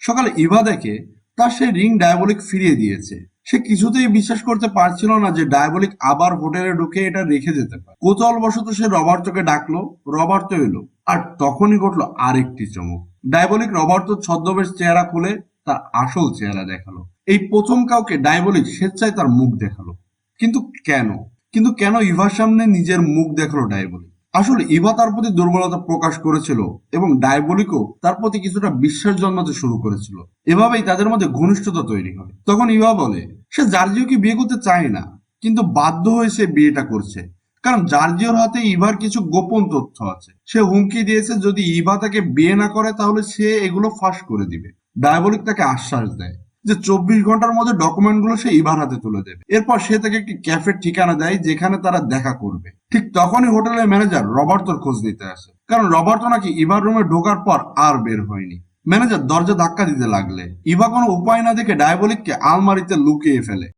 সকালে ইভা দেখে তার সেই রিং ডায়াবলিক ফিরিয়ে দিয়েছে। সে কিছুতেই বিশ্বাস করতে পারছিল না যে ডায়াবলিক আবার হোটেলে ঢুকে এটা রেখে যেতে পারে। কৌতূহলবশত সে রবার্তোকে ডাকলো, রবার্তো এলো আর তখনই ঘটলো আরেকটি চমক। ডায়াবলিক রবার্তো ছদ্মবেশ চেহারা খুলে তার আসল চেহারা দেখাল। এই প্রথম কাউকে ডায়াবলিক স্বেচ্ছায় তার মুখ দেখাল। কিন্তু কেন? কিন্তু কেন ইভার সামনে নিজের মুখ দেখাল ডায়াবলিক? আসলে ইভা তার প্রতি দুর্বলতা প্রকাশ করেছিল এবং ডায়াবলিকও তার প্রতি কিছুটা বিশ্বাস জন্মাতে শুরু করেছিল। এভাবেই তাদের মধ্যে ঘনিষ্ঠতা তৈরি হয়। তখন ইভা বলে, সে জার্জিওকে বিয়ে করতে চায় না? কিন্তু বাধ্য হয়ে সে বিয়েটা করছে। কারণ জার্জিওর হাতে ইভার কিছু গোপন তথ্য আছে। সে হুমকি দিয়েছে, যদি ইভা তাকে বিয়ে না করে, তাহলে সে এগুলো ফাঁস করে দিবে। ডায়াবলিক তাকে আশ্বাস দেয়। যে চব্বিশ ঘণ্টার মধ্যে ডকুমেন্টগুলো সে ইভার হাতে তুলে দেবে। এরপর সে তাকে একটি ক্যাফের ঠিকানা দেয়, যেখানে তারা দেখা করবে। ঠিক তখনই হোটেলের ম্যানেজার রবার্তোর খোঁজ নিতে আসে। কারণ রবার্তো নাকি ইভার রুমে ঢোকার পর আর বের হয়নি। ম্যানেজার দরজা ধাক্কা দিতে লাগলে। ইভা কোনো উপায় না দেখে ডায়াবলিককে আলমারিতে লুকিয়ে ফেলে।